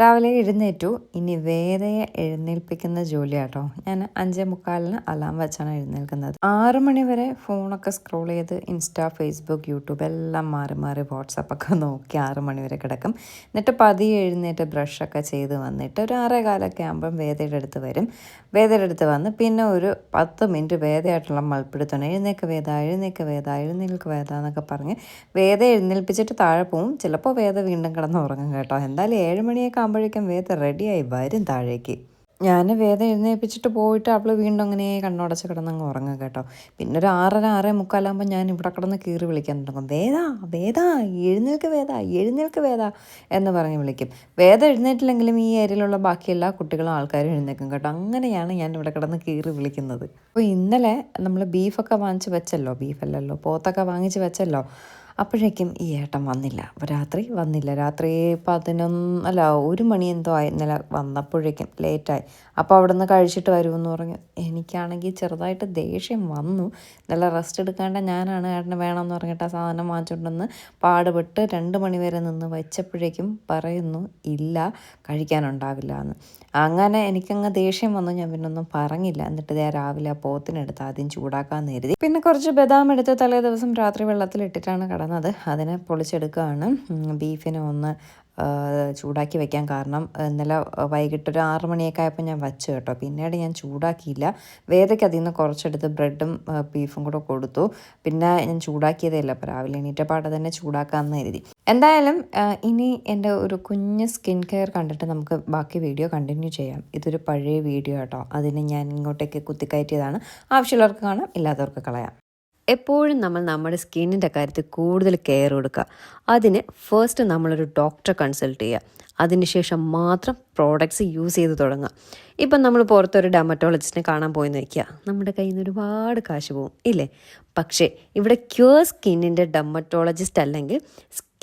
രാവിലെ എഴുന്നേറ്റു. ഇനി വേറെ എഴുന്നേൽപ്പിക്കുന്ന ജോലിയാട്ടോ. ഞാൻ അഞ്ചേ മുക്കാലിന് അലാം വെച്ചാണ് എഴുന്നേൽക്കുന്നത്. ആറു മണിവരെ ഫോണൊക്കെ സ്ക്രോൾ ചെയ്ത് ഇൻസ്റ്റാ ഫേസ്ബുക്ക് യൂട്യൂബ് എല്ലാം മാറി മാറി വാട്സപ്പൊക്കെ നോക്കി ആറു മണിവരെ കിടക്കും. എന്നിട്ട് പതിയെ എഴുന്നേറ്റ് ബ്രഷൊക്കെ ചെയ്ത് വന്നിട്ട് ഒരു ആറേ കാലൊക്കെ ആകുമ്പം വേദയുടെ അടുത്ത് വരും. വേദയുടെ അടുത്ത് വന്ന് പിന്നെ ഒരു പത്ത് മിനിറ്റ് വേദയായിട്ടുള്ള മൽപ്പിടുത്തണം എഴുന്നേക്ക് വേദ എഴുന്നേക്ക് വേദ എഴുന്നേൽക്ക് വേദ എന്നൊക്കെ പറഞ്ഞ് വേദ എഴുന്നേൽപ്പിച്ചിട്ട് താഴെ പോവും. ചിലപ്പോൾ വേദ വീണ്ടും കിടന്ന് ഉറങ്ങും കേട്ടോ. എന്തായാലും ഏഴ് മണിയൊക്കെ ആകുമ്പോഴേക്കും വേദ റെഡിയായി വരും താഴേക്ക്. ഞാൻ വേദ എഴുന്നേൽപ്പിച്ചിട്ട് പോയിട്ട് അവൾ വീണ്ടും അങ്ങനെ കണ്ണോടച്ച് കിടന്നങ്ങ് ഉറങ്ങും കേട്ടോ. പിന്നെ ഒരു ആറര ആറേ മുക്കാലാകുമ്പോൾ ഞാൻ ഇവിടെ കിടന്ന് കീറി വിളിക്കാൻ തുടങ്ങും. വേദ വേദ എഴുന്നേൽക്ക് വേദ എഴുന്നേൽക്ക് വേദ എന്ന് പറഞ്ഞ് വിളിക്കും. വേദ എഴുന്നേറ്റില്ലെങ്കിലും ഈ ഏരിയയിലുള്ള ബാക്കി എല്ലാ കുട്ടികളും ആൾക്കാരും എഴുന്നേക്കും കേട്ടോ. അങ്ങനെയാണ് ഞാൻ ഇവിടെ കിടന്ന് കീറി വിളിക്കുന്നത്. അപ്പോൾ ഇന്നലെ നമ്മൾ ബീഫൊക്കെ വാങ്ങിച്ച് വെച്ചല്ലോ ബീഫല്ലല്ലോ പോത്തൊക്കെ വാങ്ങിച്ച് വെച്ചല്ലോ. അപ്പോഴേക്കും ഈ ഏട്ടൻ വന്നില്ല. രാത്രി വന്നില്ല. രാത്രി പതിനൊന്ന് അല്ല ഒരു മണി എന്തോ ആയി ഇന്നലെ വന്നപ്പോഴേക്കും ലേറ്റായി അപ്പോൾ അവിടെ നിന്ന് കഴിച്ചിട്ട് വരുമെന്ന് പറഞ്ഞു. എനിക്കാണെങ്കിൽ ചെറുതായിട്ട് ദേഷ്യം വന്നു. നല്ല റെസ്റ്റ് എടുക്കാണ്ട് ഞാനാണ് ഏട്ടന് വേണമെന്ന് പറഞ്ഞിട്ട് ആ സാധനം വാങ്ങിച്ചുകൊണ്ടെന്ന് പാടുപെട്ട് രണ്ട് മണിവരെ നിന്ന് വെച്ചപ്പോഴേക്കും പറയുന്നു ഇല്ല കഴിക്കാനുണ്ടാവില്ല എന്ന് അങ്ങനെ എനിക്കങ്ങ് ദേഷ്യം വന്നു. ഞാൻ പിന്നെ ഒന്നും പറഞ്ഞില്ല. എന്നിട്ട് ഇതേ രാവിലെ ആ പോത്തിനെടുത്ത് ആദ്യം ചൂടാക്കാൻ കരുതി. പിന്നെ കുറച്ച് ബദാം എടുത്ത് തലേ ദിവസം രാത്രി വെള്ളത്തിലിട്ടിട്ടാണ് കിടന്നത്. അതിനെ പൊളിച്ചെടുക്കുകയാണ് ബീഫിനെ ഒന്ന് ചൂടാക്കി വെക്കാൻ കാരണം ഇന്നലെ വൈകിട്ട് ഒരു ആറ് മണിയൊക്കെ ആയപ്പോൾ ഞാൻ വച്ചു കേട്ടോ. പിന്നീട് ഞാൻ ചൂടാക്കിയില്ല. വേദയ്ക്ക് അതിൽ നിന്ന് കുറച്ചെടുത്ത് ബ്രെഡും ബീഫും കൂടെ കൊടുത്തു. പിന്നെ ഞാൻ ചൂടാക്കിയതേയില്ല. അപ്പോൾ രാവിലെ എണീറ്റ പാടെ തന്നെ ചൂടാക്കാമെന്ന് കരുതി. എന്തായാലും ഇനി എന്റെ ഒരു കുഞ്ഞ് സ്കിൻ കെയർ കണ്ടിട്ട് നമുക്ക് ബാക്കി വീഡിയോ കണ്ടിന്യൂ ചെയ്യാം. ഇതൊരു പഴയ വീഡിയോ കേട്ടോ. അതിന് ഞാൻ ഇങ്ങോട്ടേക്ക് കുത്തിക്കയറ്റിയതാണ്. ആവശ്യമുള്ളവർക്ക് കാണാം ഇല്ലാത്തവർക്ക് കളയാം. എപ്പോഴും നമ്മൾ നമ്മുടെ സ്കിന്നിന്റെ കാര്യത്തിൽ കൂടുതൽ കെയർ കൊടുക്കുക. അതിന് ഫസ്റ്റ് നമ്മളൊരു ഡോക്ടറെ കൺസൾട്ട് ചെയ്യുക. അതിനുശേഷം മാത്രം പ്രോഡക്ട്സ് യൂസ് ചെയ്ത് തുടങ്ങുക. ഇപ്പം നമ്മൾ പുറത്തൊരു ഡെമറ്റോളജിസ്റ്റിനെ കാണാൻ പോയി വയ്ക്കുക നമ്മുടെ കയ്യിൽ നിന്ന് ഒരുപാട് കാശ് പോകും ഇല്ലേ? പക്ഷേ ഇവിടെ ക്യൂർ സ്കിന്നിന്റെ ഡെമറ്റോളജിസ്റ്റ് അല്ലെങ്കിൽ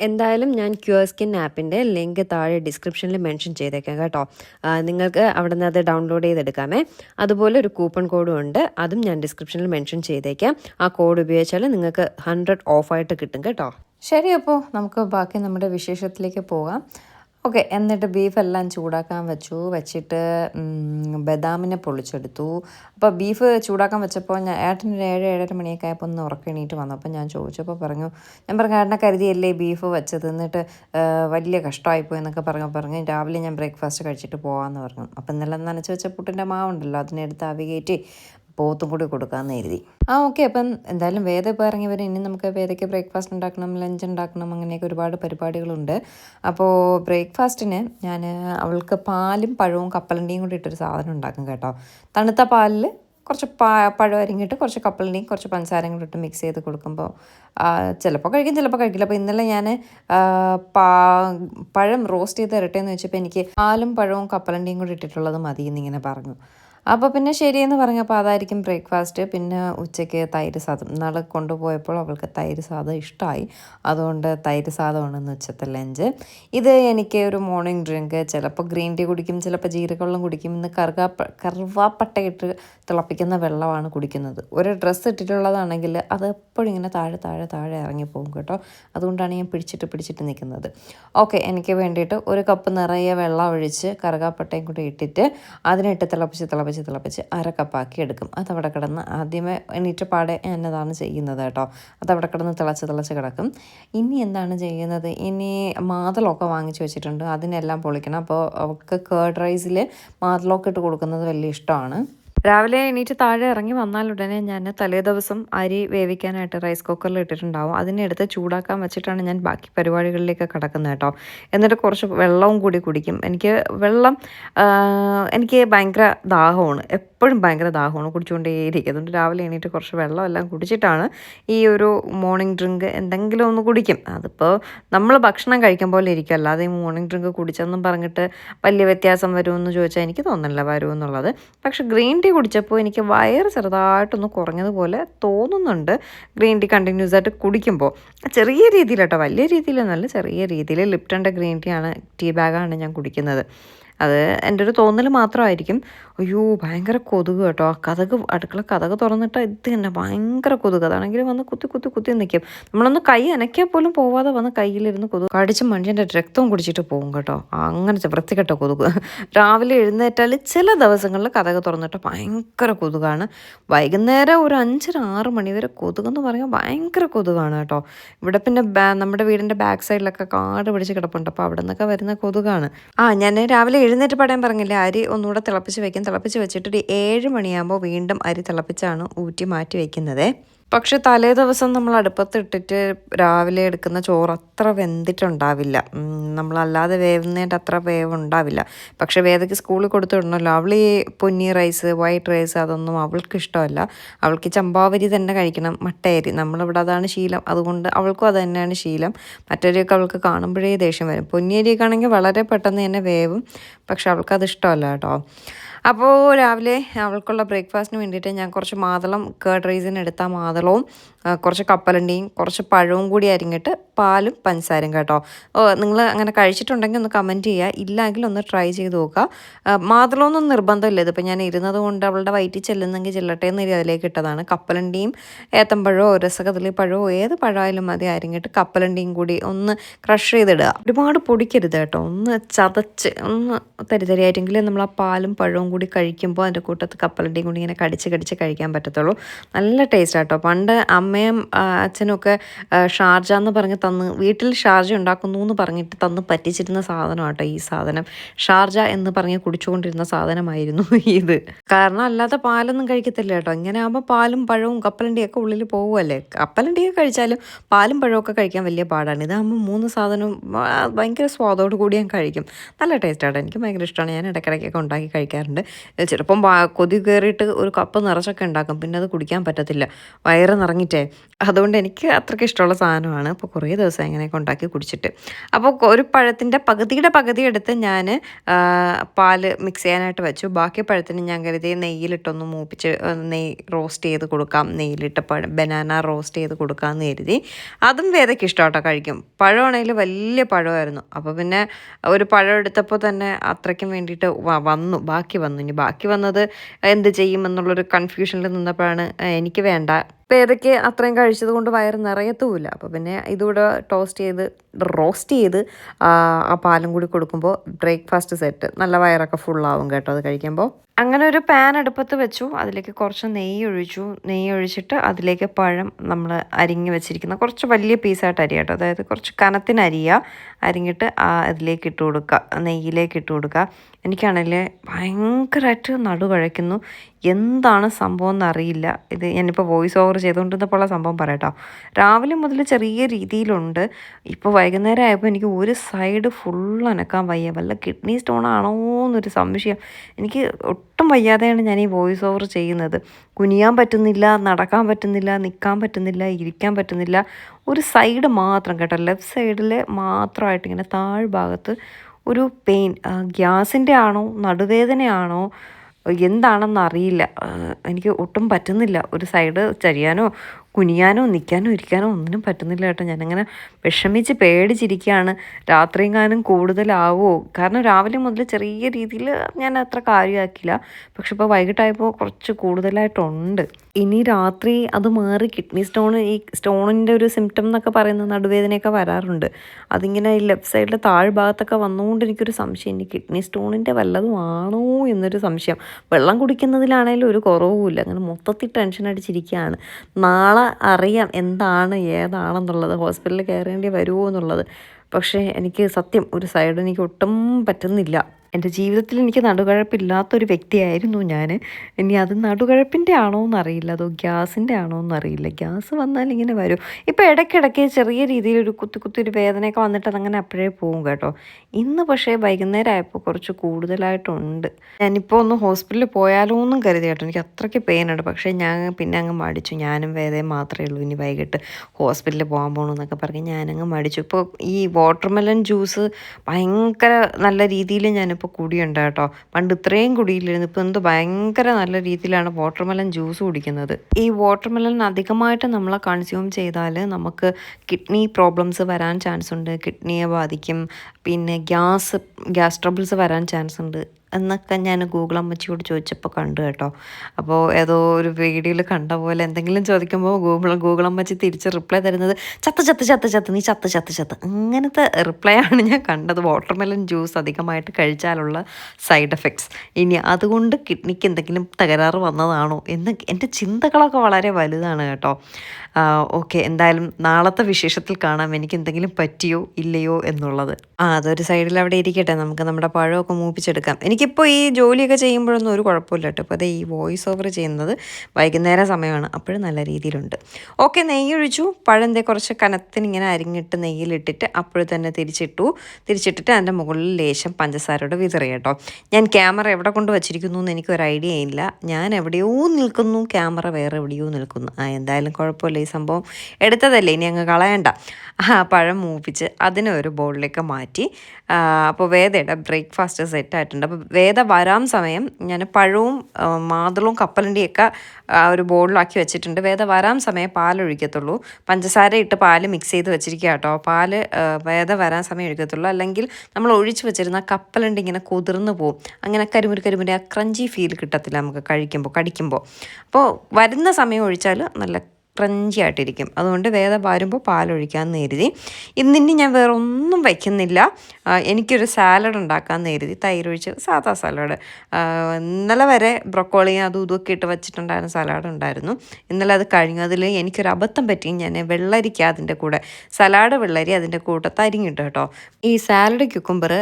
എന്തായാലും ഞാൻ ക്യൂർ സ്കിൻ ആപ്പിന്റെ ലിങ്ക് താഴെ ഡിസ്ക്രിപ്ഷനിൽ മെൻഷൻ ചെയ്തേക്കാം കേട്ടോ. നിങ്ങൾക്ക് അവിടെ നിന്ന് അത് ഡൗൺലോഡ് ചെയ്തെടുക്കാമേ. അതുപോലെ ഒരു കൂപ്പൺ കോഡും ഉണ്ട്. അതും ഞാൻ ഡിസ്ക്രിപ്ഷനിൽ മെൻഷൻ ചെയ്തേക്കാം. ആ കോഡ് ഉപയോഗിച്ചാൽ നിങ്ങൾക്ക് ഹൺഡ്രഡ് ഓഫായിട്ട് കിട്ടും കേട്ടോ. ശരി അപ്പോൾ നമുക്ക് ബാക്കി നമ്മുടെ വിശേഷത്തിലേക്ക് പോകാം. ഓക്കെ എന്നിട്ട് ബീഫ് എല്ലാം ചൂടാക്കാൻ വെച്ചു. വെച്ചിട്ട് ബദാമിനെ പൊളിച്ചെടുത്തു. അപ്പോൾ ബീഫ് ചൂടാക്കാൻ വെച്ചപ്പോൾ ഞാൻ ഏട്ടന് ഒരു ഏഴ് ഏഴര മണിയൊക്കെ ആയപ്പോൾ ഒന്ന് ഉറക്കണീട്ട് വന്നു. അപ്പോൾ ഞാൻ ചോദിച്ചപ്പോൾ പറഞ്ഞു ഞാൻ പറഞ്ഞു ഏട്ടനെ കരുതിയല്ലേ ബീഫ് വെച്ചത്? എന്നിട്ട് വലിയ കഷ്ടമായിപ്പോയി എന്നൊക്കെ പറഞ്ഞു പറഞ്ഞു രാവിലെ ഞാൻ ബ്രേക്ക്ഫാസ്റ്റ് കഴിച്ചിട്ട് പോകാമെന്ന് പറഞ്ഞു. അപ്പോൾ ഇന്നലെ നനച്ച് വെച്ച പുട്ടിന്റെ മാവുണ്ടല്ലോ അതിനെടുത്ത് അവി കയറ്റി പോത്തും കൂടി കൊടുക്കാമെന്ന് എഴുതി ആ ഓക്കെ. അപ്പം എന്തായാലും വേദ ഇപ്പോൾ ഇറങ്ങി വരും ഇനി നമുക്ക് വേദയ്ക്ക് ബ്രേക്ക്ഫാസ്റ്റ് ഉണ്ടാക്കണം ലഞ്ച് ഉണ്ടാക്കണം അങ്ങനെയൊക്കെ ഒരുപാട് പരിപാടികളുണ്ട്. അപ്പോൾ ബ്രേക്ക്ഫാസ്റ്റിന് ഞാൻ അവൾക്ക് പാലും പഴവും കപ്പലണ്ടിയും കൂടി ഇട്ടൊരു സാധനം ഉണ്ടാക്കും കേട്ടോ. തണുത്ത പാലിൽ കുറച്ച് പഴം അരിഞ്ഞിട്ട് കുറച്ച് കപ്പലിന്റെയും കുറച്ച് പഞ്ചസാരയും കൂടി ഇട്ട് മിക്സ് ചെയ്ത് കൊടുക്കുമ്പോൾ ചിലപ്പോൾ കഴിക്കും ചിലപ്പോൾ കഴിക്കില്ല. അപ്പോൾ ഇന്നലെ ഞാൻ പഴം റോസ്റ്റ് ചെയ്ത് തരട്ടെ എന്ന് വെച്ചപ്പോൾ എനിക്ക് പാലും പഴവും കപ്പലണ്ടിയും കൂടി ഇട്ടിട്ടുള്ളത് മതി എന്നിങ്ങനെ പറഞ്ഞു. അപ്പോൾ പിന്നെ ശരിയെന്ന് പറഞ്ഞപ്പോൾ അതായിരിക്കും ബ്രേക്ക്ഫാസ്റ്റ് പിന്നെ ഉച്ചയ്ക്ക് തൈര് സാദം നാളെ കൊണ്ടുപോയപ്പോൾ അവൾക്ക് തൈര് സാദം ഇഷ്ടമായി അതുകൊണ്ട് തൈര് സാദമാണെന്ന് ഉച്ചത്തെ ലഞ്ച് ഇത് എനിക്ക് ഒരു മോർണിംഗ് ഡ്രിങ്ക് ചിലപ്പോൾ ഗ്രീൻ ടീ കുടിക്കും ചിലപ്പോൾ ജീരകവെള്ളം കുടിക്കും. ഇന്ന് കറുകാപ്പ കറുവാപ്പട്ടയിട്ട് തിളപ്പിക്കുന്ന വെള്ളമാണ് കുടിക്കുന്നത്. ഒരു ഡ്രസ്സ് ഇട്ടിട്ടുള്ളതാണെങ്കിൽ അത് എപ്പോഴും ഇങ്ങനെ താഴെ താഴെ താഴെ ഇറങ്ങിപ്പോകും കേട്ടോ. അതുകൊണ്ടാണ് ഞാൻ പിടിച്ചിട്ട് പിടിച്ചിട്ട് നിൽക്കുന്നത്. ഓക്കെ എനിക്ക് വേണ്ടിയിട്ട് ഒരു കപ്പ് നിറയെ വെള്ളം ഒഴിച്ച് കറുകാപ്പട്ടയും കൂടി ഇട്ടിട്ട് അതിനിട്ട് തിളപ്പിച്ച് തിളപ്പിച്ച് തിളപ്പിച്ച് അര കപ്പാക്കി എടുക്കും. അതവിടെ കിടന്ന് ആദ്യമേ എണീറ്റ പാടെ എന്നതാണ് ചെയ്യുന്നത് കേട്ടോ. അതവിടെ കിടന്ന് തിളച്ച് തിളച്ച് കിടക്കും. ഇനി എന്താണ് ചെയ്യുന്നത്? ഇനി മാതളമൊക്കെ വാങ്ങിച്ച് വെച്ചിട്ടുണ്ട്. അതിനെല്ലാം പൊളിക്കണം. അപ്പോൾ അവൾക്ക് കേർഡ് റൈസിൽ മാതളമൊക്കെ ഇട്ട് കൊടുക്കുന്നത് വലിയ ഇഷ്ടമാണ്. രാവിലെ എണീറ്റ് താഴെ ഇറങ്ങി വന്നാലുടനെ ഞാൻ തലേ ദിവസം അരി വേവിക്കാനായിട്ട് റൈസ് കുക്കറിൽ ഇട്ടിട്ടുണ്ടാവും. അതിനെടുത്ത് ചൂടാക്കാൻ വെച്ചിട്ടാണ് ഞാൻ ബാക്കി പരിപാടികളിലേക്ക് കിടക്കുന്നത് കേട്ടോ. എന്നിട്ട് കുറച്ച് വെള്ളവും കൂടി കുടിക്കും. എനിക്ക് വെള്ളം എനിക്ക് ഭയങ്കര ദാഹമാണ്. എപ്പോഴും ഭയങ്കര ദാഹമാണ് കുടിച്ചുകൊണ്ടേയിരിക്കും അതുകൊണ്ട് രാവിലെ എണീറ്റ് കുറച്ച് വെള്ളം എല്ലാം കുടിച്ചിട്ടാണ് ഈ ഒരു മോർണിംഗ് ഡ്രിങ്ക് എന്തെങ്കിലും ഒന്ന് കുടിക്കും. അതിപ്പോൾ നമ്മൾ ഭക്ഷണം കഴിക്കാൻ പോലെ ഇരിക്കും. അല്ലാതെ ഈ മോർണിംഗ് ഡ്രിങ്ക് കുടിച്ചെന്നും പറഞ്ഞിട്ട് വലിയ വ്യത്യാസം വരുമെന്ന് ചോദിച്ചാൽ എനിക്ക് തോന്നുന്നില്ല വരുമെന്നുള്ളത് പക്ഷേ ഗ്രീൻ ടീ കുടിച്ചപ്പോൾ എനിക്ക് വയറ് ചെറുതായിട്ടൊന്ന് കുറഞ്ഞതുപോലെ തോന്നുന്നുണ്ട്. ഗ്രീൻ ടീ കണ്ടിന്യൂസ് ആയിട്ട് കുടിക്കുമ്പോൾ. ചെറിയ രീതിയിൽ കേട്ടോ വലിയ രീതിയിലൊന്നല്ല ചെറിയ രീതിയിൽ ലിപ്റ്റന്റെ ഗ്രീൻ ടീ ആണ് ടീ ബാഗാണ് ഞാൻ കുടിക്കുന്നത്. അത് എന്റെ ഒരു തോന്നൽ മാത്രമായിരിക്കും. അയ്യോ ഭയങ്കര കൊതുക് കേട്ടോ. ആ കഥക് അടുക്കള കഥക് തുറന്നിട്ട് ഇത് തന്നെ ഭയങ്കര കൊതുക്. അതാണെങ്കിൽ വന്ന് കുത്തി കുത്തി കുത്തി നിൽക്കും നമ്മളൊന്ന് കൈ അനക്കിയാൽ പോലും പോവാതെ വന്ന് കയ്യിലിരുന്ന് കൊതുക് കടിച്ച് മനുഷ്യന്റെ രക്തവും കുടിച്ചിട്ട് പോകും കേട്ടോ. അങ്ങനെ വൃത്തികെട്ട കൊതുക്. രാവിലെ എഴുന്നേറ്റാൽ ചില ദിവസങ്ങളിൽ കഥക് തുറന്നിട്ട് ഭയങ്കര കൊതുകാണ്. വൈകുന്നേരം ഒരു അഞ്ചര ആറ് മണി വരെ കൊതുകെന്ന് പറയുമ്പോൾ ഭയങ്കര കൊതുകാണ് കേട്ടോ. ഇവിടെ പിന്നെ നമ്മുടെ വീടിന്റെ ബാക്ക് സൈഡിലൊക്കെ കാട് പിടിച്ച് കിടപ്പുണ്ട്. അപ്പോൾ അവിടെ നിന്നൊക്കെ വരുന്ന കൊതുകാണ്. ആ ഞാൻ രാവിലെ എഴുന്നേറ്റ് പടയാൻ പറഞ്ഞില്ലേ അരി ഒന്നുകൂടെ തിളപ്പിച്ച് വെക്കും. തിളപ്പിച്ച് വെച്ചിട്ട് ഒരു ഏഴ് മണിയാകുമ്പോൾ വീണ്ടും അരി തിളപ്പിച്ചാണ് ഊറ്റി മാറ്റി വയ്ക്കുന്നത് പക്ഷെ തലേ ദിവസം നമ്മൾ അടുപ്പത്തിട്ടിട്ട് രാവിലെ എടുക്കുന്ന ചോറ് അത്ര വെന്തിട്ടുണ്ടാവില്ല. നമ്മളല്ലാതെ വേവുന്നതിന്റെ അത്ര വേവുണ്ടാവില്ല. പക്ഷെ വേദയ്ക്ക് സ്കൂളിൽ കൊടുത്തു വിടണമല്ലോ. അവൾ ഈ പൊന്നി റൈസ് വൈറ്റ് റൈസ് അതൊന്നും അവൾക്ക് ഇഷ്ടമല്ല. അവൾക്ക് ചമ്പാവരി തന്നെ കഴിക്കണം മട്ടയരി. നമ്മളിവിടെ അതാണ് ശീലം. അതുകൊണ്ട് അവൾക്കും അത് തന്നെയാണ് ശീലം. മറ്റൊരിയൊക്കെ അവൾക്ക് കാണുമ്പോഴേ ദേഷ്യം വരും. പൊന്നിയരിയൊക്കെ ആണെങ്കിൽ വളരെ പെട്ടെന്ന് തന്നെ വേവും. പക്ഷെ അവൾക്കത് ഇഷ്ടമല്ല കേട്ടോ. അപ്പോൾ രാവിലെ അവൾക്കുള്ള ബ്രേക്ക്ഫാസ്റ്റിന് വേണ്ടിയിട്ട് ഞാൻ കുറച്ച് മാതളം കേർഡ് റൈസിന് എടുത്ത മാതളവും കുറച്ച് കപ്പലണ്ടിയും കുറച്ച് പഴവും കൂടി അരിഞ്ഞിട്ട് പാലും പഞ്ചസാരയും കേട്ടോ. നിങ്ങൾ അങ്ങനെ കഴിച്ചിട്ടുണ്ടെങ്കിൽ ഒന്ന് കമന്റ് ചെയ്യുക ഇല്ലെങ്കിൽ ഒന്ന് ട്രൈ ചെയ്ത് നോക്കുക മാതളമൊന്നും നിർബന്ധമില്ല. ഇതിപ്പോൾ ഞാൻ ഇരുന്നത് കൊണ്ട് അവളുടെ വയറ്റിൽ ചെല്ലുന്നെങ്കിൽ ചെല്ലട്ടെ എന്ന് അതിലേക്ക് ഇട്ടതാണ്. കപ്പലണ്ടിയും ഏത്തമ്പഴമോ രസകദളി പഴമോ ഏത് പഴമായാലും മതി അരിഞ്ഞിട്ട് കപ്പലണ്ടിയും കൂടി ഒന്ന് ക്രഷ് ചെയ്തിടുക. ഒരുപാട് പൊടിക്കരുത് കേട്ടോ. ഒന്ന് ചതച്ച് ഒന്ന് തരിതരിയായിട്ടെങ്കിൽ നമ്മൾ ആ പാലും പഴവും കൂടി കഴിക്കുമ്പോൾ അതിന്റെ കൂട്ടത്ത് കപ്പലണ്ടിയും കൂടി ഇങ്ങനെ കടിച്ച് കടിച്ച് കഴിക്കാൻ പറ്റത്തുള്ളൂ. നല്ല ടേസ്റ്റ് ആട്ടോ. പണ്ട് അമ്മയും അച്ഛനും ഒക്കെ ഷാർജ എന്ന് പറഞ്ഞ് തന്ന് വീട്ടിൽ ഷാർജ ഉണ്ടാക്കുന്നു എന്ന് പറഞ്ഞിട്ട് തന്ന് പറ്റിച്ചിരുന്ന സാധനം ആട്ടോ ഈ സാധനം. ഷാർജ എന്ന് പറഞ്ഞ് കുടിച്ചുകൊണ്ടിരുന്ന സാധനമായിരുന്നു ഇത്. കാരണം അല്ലാതെ പാലൊന്നും കഴിക്കത്തില്ല കേട്ടോ. ഇങ്ങനെ ആകുമ്പോൾ പാലും പഴവും കപ്പലണ്ടിയൊക്കെ ഉള്ളിൽ പോകുമല്ലേ കപ്പലണ്ടിയൊക്കെ കഴിച്ചാലും പാലും പഴവും ഒക്കെ കഴിക്കാൻ വലിയ പാടാണ്. ഇതാകുമ്പോൾ മൂന്ന് സാധനവും ഭയങ്കര സ്വാദോട് കൂടി ഞാൻ കഴിക്കും. നല്ല ടേസ്റ്റാണ് എനിക്ക് ഭയങ്കര ഇഷ്ടമാണ്. ഞാൻ ഇടയ്ക്കിടയ്ക്കൊക്കെ ഉണ്ടാക്കി കഴിക്കാറുണ്ട്. ചിലപ്പം കൊതി കയറിയിട്ട് ഒരു കപ്പ് നിറച്ചൊക്കെ ഉണ്ടാക്കും. പിന്നെ അത് കുടിക്കാൻ പറ്റത്തില്ല. വയറ് നിറഞ്ഞിട്ടേ. അതുകൊണ്ട് എനിക്ക് അത്രയ്ക്ക് ഇഷ്ടമുള്ള സാധനമാണ്. അപ്പോൾ കുറേ ദിവസം ഇങ്ങനെയൊക്കെ ഉണ്ടാക്കി കുടിച്ചിട്ട്. അപ്പോൾ ഒരു പഴത്തിന്റെ പകുതിയുടെ പകുതി എടുത്ത് ഞാൻ പാൽ മിക്സ് ചെയ്യാനായിട്ട് വെച്ചു. ബാക്കി പഴത്തിന് ഞാൻ കരുതി നെയ്യിലിട്ടൊന്ന് മൂപ്പിച്ച് നെയ്യ് റോസ്റ്റ് ചെയ്ത് കൊടുക്കാം. നെയ്യിലിട്ട് പഴം ബനാന റോസ്റ്റ് ചെയ്ത് കൊടുക്കാമെന്ന് കരുതി. അതും വേദയ്ക്ക് ഇഷ്ടമാട്ടോ കഴിക്കും. പഴമാണെങ്കിൽ വലിയ പഴമായിരുന്നു. അപ്പോൾ പിന്നെ ഒരു പഴം എടുത്തപ്പോൾ തന്നെ അത്രയ്ക്കും വേണ്ടിയിട്ട് വന്നു. ബാക്കി വന്നു. ഇനി ബാക്കി വന്നത് എന്ത് ചെയ്യും എന്നുള്ളൊരു കൺഫ്യൂഷനിൽ നിന്നപ്പോഴാണ് എനിക്ക് വേണ്ട പേരയ്ക്ക് അത്രയും കഴിച്ചത് കൊണ്ട് വയറ് നിറയത്തുമില്ല. അപ്പോൾ പിന്നെ ഇതുകൂടെ ടോസ്റ്റ് ചെയ്ത് റോസ്റ്റ് ചെയ്ത് ആ പാലും കൂടി കൊടുക്കുമ്പോൾ ബ്രേക്ക്ഫാസ്റ്റ് സെറ്റ് നല്ല വയറൊക്കെ ഫുള്ളാവും കേട്ടോ അത് കഴിക്കുമ്പോൾ അങ്ങനെ ഒരു പാൻ അടുപ്പത്ത് വെച്ചു. അതിലേക്ക് കുറച്ച് നെയ്യ് ഒഴിച്ചു. നെയ്യ് ഒഴിച്ചിട്ട് അതിലേക്ക് പഴം നമ്മൾ അരിഞ്ഞ് വെച്ചിരിക്കുന്ന കുറച്ച് വലിയ പീസായിട്ട് അരിയാട്ടോ അതായത് കുറച്ച് കനത്തിന് അരിയുക അരിഞ്ഞിട്ട് അതിലേക്ക് ഇട്ട് കൊടുക്കുക നെയ്യിലേക്ക് ഇട്ട് കൊടുക്കുക എനിക്കാണെങ്കിൽ ഭയങ്കരമായിട്ട് നടുവഴയ്ക്കുന്നു. എന്താണ് സംഭവം എന്നറിയില്ല. ഇത് ഞാനിപ്പോൾ വോയിസ് ഓവർ ചെയ്തുകൊണ്ടിരുന്നപ്പോൾ സംഭവം പറയട്ടോ. രാവിലെ മുതൽ ചെറിയ രീതിയിലുണ്ട്. ഇപ്പോൾ വൈകുന്നേരം ആയപ്പോൾ എനിക്ക് ഒരു സൈഡ് ഫുൾ അനക്കാൻ വയ്യ. വല്ല കിഡ്നി സ്റ്റോൺ ആണോ എന്നൊരു സംശയം. എനിക്ക് ഒട്ടും വയ്യാതെയാണ് ഞാൻ ഈ വോയിസ് ഓവർ ചെയ്യുന്നത്. കുനിയാൻ പറ്റുന്നില്ല നടക്കാൻ പറ്റുന്നില്ല നിൽക്കാൻ പറ്റുന്നില്ല ഇരിക്കാൻ പറ്റുന്നില്ല. ഒരു സൈഡ് മാത്രം കേട്ടോ. ലെഫ്റ്റ് സൈഡിൽ മാത്രമായിട്ട് ഇങ്ങനെ താഴ്ഭാഗത്ത് ഒരു പെയിൻ ഗ്യാസിന്റെ ആണോ നടുവേദനയാണോ എന്താണെന്ന് അറിയില്ല എനിക്ക് ഒട്ടും പറ്റുന്നില്ല. ഒരു സൈഡ് ചരിയാനോ കുനിയാനോ നിൽക്കാനോ ഇരിക്കാനോ ഒന്നിനും പറ്റുന്നില്ല കേട്ടോ. ഞാനങ്ങനെ വിഷമിച്ച് പേടിച്ചിരിക്കുകയാണ്. രാത്രിയെങ്ങാനും കൂടുതലാവോ? കാരണം രാവിലെ മുതൽ ചെറിയ രീതിയിൽ ഞാൻ അത്ര കാര്യമാക്കില്ല പക്ഷെ ഇപ്പോൾ വൈകിട്ടായപ്പോൾ കുറച്ച് കൂടുതലായിട്ടുണ്ട്. ഇനി രാത്രി അത് മാറി കിഡ്നി സ്റ്റോൺ ഈ സ്റ്റോണിന്റെ ഒരു സിംറ്റം എന്നൊക്കെ പറയുന്ന നടുവേദനയൊക്കെ വരാറുണ്ട്. അതിങ്ങനെ ഈ ലെഫ്റ്റ് സൈഡിലെ താഴ്ഭാഗത്തൊക്കെ വന്നുകൊണ്ട് എനിക്കൊരു സംശയം. ഇനി കിഡ്നി സ്റ്റോണിന്റെ വല്ലതും ആണോ എന്നൊരു സംശയം. വെള്ളം കുടിക്കുന്നതിലാണെങ്കിലും ഒരു കുറവുമില്ല. അങ്ങനെ മൊത്തത്തിൽ ടെൻഷൻ അടിച്ചിരിക്കുകയാണ്. നാളെ അറിയാം എന്താണ് ഏതാണെന്നുള്ളത് ഹോസ്പിറ്റലിൽ കയറേണ്ടി വരുമോ എന്നുള്ളത്. പക്ഷേ എനിക്ക് സത്യം ഒരു സൈഡ് എനിക്ക് ഒട്ടും പറ്റുന്നില്ല. എന്റെ ജീവിതത്തിൽ എനിക്ക് നടുകഴപ്പില്ലാത്തൊരു വ്യക്തിയായിരുന്നു ഞാൻ. ഇനി അത് നടുകഴപ്പിന്റെ ആണോ എന്നറിയില്ല. അതോ ഗ്യാസിന്റെ ആണോ എന്നറിയില്ല. ഗ്യാസ് വന്നാൽ ഇങ്ങനെ വരും. ഇപ്പോൾ ഇടയ്ക്കിടയ്ക്ക് ചെറിയ രീതിയിൽ ഒരു കുത്തി കുത്തി ഒരു വേദനയൊക്കെ വന്നിട്ട് അതങ്ങനെ അപ്പോഴേ പോകും കേട്ടോ. ഇന്ന് പക്ഷേ വൈകുന്നേരം ആയപ്പോൾ കുറച്ച് കൂടുതലായിട്ടുണ്ട്. ഞാനിപ്പോൾ ഒന്ന് ഹോസ്പിറ്റലിൽ പോയാലോ എന്നും കരുതി കേട്ടോ. എനിക്ക് അത്രയ്ക്ക് പെയിൻ ഉണ്ട് പക്ഷേ ഞാൻ പിന്നെ അങ്ങ് മടിച്ചു. ഞാനും വേദന മാത്രമേ ഉള്ളൂ. ഇനി വൈകിട്ട് ഹോസ്പിറ്റലിൽ പോകാൻ പോകണമെന്നൊക്കെ പറഞ്ഞ് ഞാനങ്ങ് മടിച്ചു. ഇപ്പോൾ ഈ വാട്ടർമെലൺ ജ്യൂസ് ഭയങ്കര നല്ല രീതിയിൽ ഞാനിപ്പോൾ കുടിയുണ്ട് കേട്ടോ. പണ്ട് ഇത്രയും കുടിയില്ലായിരുന്നു. ഇപ്പോൾ എന്ത് ഭയങ്കര നല്ല രീതിയിലാണ് വാട്ടർമെലൻ ജ്യൂസ് കുടിക്കുന്നത്. ഈ വാട്ടർമെലൻ അധികമായിട്ട് നമ്മൾ കൺസ്യൂം ചെയ്താൽ നമുക്ക് കിഡ്നി പ്രോബ്ലംസ് വരാൻ ചാൻസ് ഉണ്ട്. കിഡ്നിയെ ബാധിക്കും. പിന്നെ ഗ്യാസ് ഗ്യാസ് ട്രബിൾസ് വരാൻ ചാൻസ് ഉണ്ട്. എന്നൊക്കെ ഞാൻ ഗൂഗിൾ അമ്മച്ചിയോട് ചോദിച്ചപ്പോൾ കണ്ടു കേട്ടോ. അപ്പോൾ ഏതോ ഒരു വീഡിയോയിൽ കണ്ട പോലെ എന്തെങ്കിലും ചോദിക്കുമ്പോൾ ഗൂഗിൾ ഗൂഗിൾ അമ്മച്ചി തിരിച്ച് റിപ്ലൈ തരുന്നത് ചത്ത് ചത്ത് ചത്ത് ചത്ത് നീ ചത്ത് ചത്ത് ചത്ത്. അങ്ങനത്തെ റിപ്ലൈ ആണ് ഞാൻ കണ്ടത്. വാട്ടർമെലൺ ജ്യൂസ് അധികമായിട്ട് കഴിച്ചാലുള്ള സൈഡ് എഫക്ട്സ് ഇനി അതുകൊണ്ട് കിഡ്നിക്ക് എന്തെങ്കിലും തകരാറ് വന്നതാണോ എന്ന് എന്റെ ചിന്തകളൊക്കെ വളരെ വലുതാണ് കേട്ടോ. ഓക്കെ എന്തായാലും നാളത്തെ വിശേഷത്തിൽ കാണാം. എനിക്ക് എന്തെങ്കിലും പറ്റിയോ ഇല്ലയോ എന്നുള്ളത്. ആ അതൊരു സൈഡിൽ അവിടെ ഇരിക്കട്ടെ. നമുക്ക് നമ്മുടെ പഴമൊക്കെ മൂപ്പിച്ചെടുക്കാം. എനിക്കിപ്പോൾ ഈ ജോലിയൊക്കെ ചെയ്യുമ്പോഴൊന്നും ഒരു കുഴപ്പമില്ല കേട്ടോ ഇപ്പോൾ അത് ഈ വോയിസ് ഓവർ ചെയ്യുന്നത് വൈകുന്നേരം സമയമാണ്. അപ്പോഴും നല്ല രീതിയിലുണ്ട്. ഓക്കെ നെയ്യ് ഒഴിച്ചു പഴം എന്തേ കുറച്ച് കനത്തിന് ഇങ്ങനെ അരിഞ്ഞിട്ട് നെയ്യിലിട്ടിട്ട് അപ്പോഴും തന്നെ തിരിച്ചിട്ടു. തിരിച്ചിട്ടിട്ട് അതിന്റെ മുകളിൽ ലേശം പഞ്ചസാരയുടെ വിതറി കേട്ടോ ഞാൻ ക്യാമറ എവിടെ കൊണ്ട് വച്ചിരിക്കുന്നു എന്ന് എനിക്കൊരു ഐഡിയ ഇല്ല. ഞാൻ എവിടെയോ നിൽക്കുന്നു. ക്യാമറ വേറെ എവിടെയോ നിൽക്കുന്നു. ആ എന്തായാലും കുഴപ്പമില്ല. ഈ സംഭവം എടുത്തതല്ലേ? ഇനി അങ്ങ് കളയണ്ട. ആ പഴം മൂപ്പിച്ച് അതിനെ ഒരു ബോളിലേക്ക് മാറ്റി. അപ്പോൾ വേദയുടെ ബ്രേക്ക്ഫാസ്റ്റ് സെറ്റ് ആയിട്ടുണ്ട് അപ്പോൾ വേദ വരാം സമയം ഞാൻ പഴവും മാതളവും കപ്പലണ്ടിയൊക്കെ ആ ഒരു ബോളിലാക്കി വെച്ചിട്ടുണ്ട്. വേദ വരാം സമയം പാലൊഴിക്കത്തുള്ളൂ. പഞ്ചസാര ഇട്ട് പാൽ മിക്സ് ചെയ്ത് വെച്ചിരിക്കുക കേട്ടോ. പാൽ വേദ വരാൻ സമയം ഒഴിക്കത്തുള്ളൂ. അല്ലെങ്കിൽ നമ്മൾ ഒഴിച്ച് വെച്ചിരുന്ന കപ്പലണ്ടി ഇങ്ങനെ കുതിർന്നു പോകും അങ്ങനെ കരിമുരി കരിമുരി ആ ക്രഞ്ചി ഫീൽ കിട്ടത്തില്ല നമുക്ക് കഴിക്കുമ്പോൾ കടിക്കുമ്പോൾ അപ്പോൾ വരുന്ന സമയം ഒഴിച്ചാൽ നല്ല ക്രഞ്ചി ആയിട്ടിരിക്കും അതുകൊണ്ട് വേദ വരുമ്പോൾ പാലൊഴിക്കാമെന്ന് കരുതി. ഇന്നിനി ഞാൻ വേറെ ഒന്നും വയ്ക്കുന്നില്ല എനിക്കൊരു സാലഡ് ഉണ്ടാക്കാമെന്ന് കരുതി. തൈരൊഴിച്ച് സാധാ സാലഡ് ഇന്നലെ വരെ ബ്രൊക്കോളിയും അതും ഇതുമൊക്കെ ഇട്ട് വെച്ചിട്ടുണ്ടായിരുന്ന സലാഡ് ഉണ്ടായിരുന്നു. ഇന്നലെ അത് കഴിഞ്ഞു. അതിൽ എനിക്കൊരു അബദ്ധം പറ്റി. ഞാൻ വെള്ളരിക്ക അതിന്റെ കൂടെ സലാഡ് വെള്ളരി അതിന്റെ കൂട്ടത്ത് അരിഞ്ഞിട്ട് കേട്ടോ. ഈ സാലഡ് ക്യുക്കുംബർ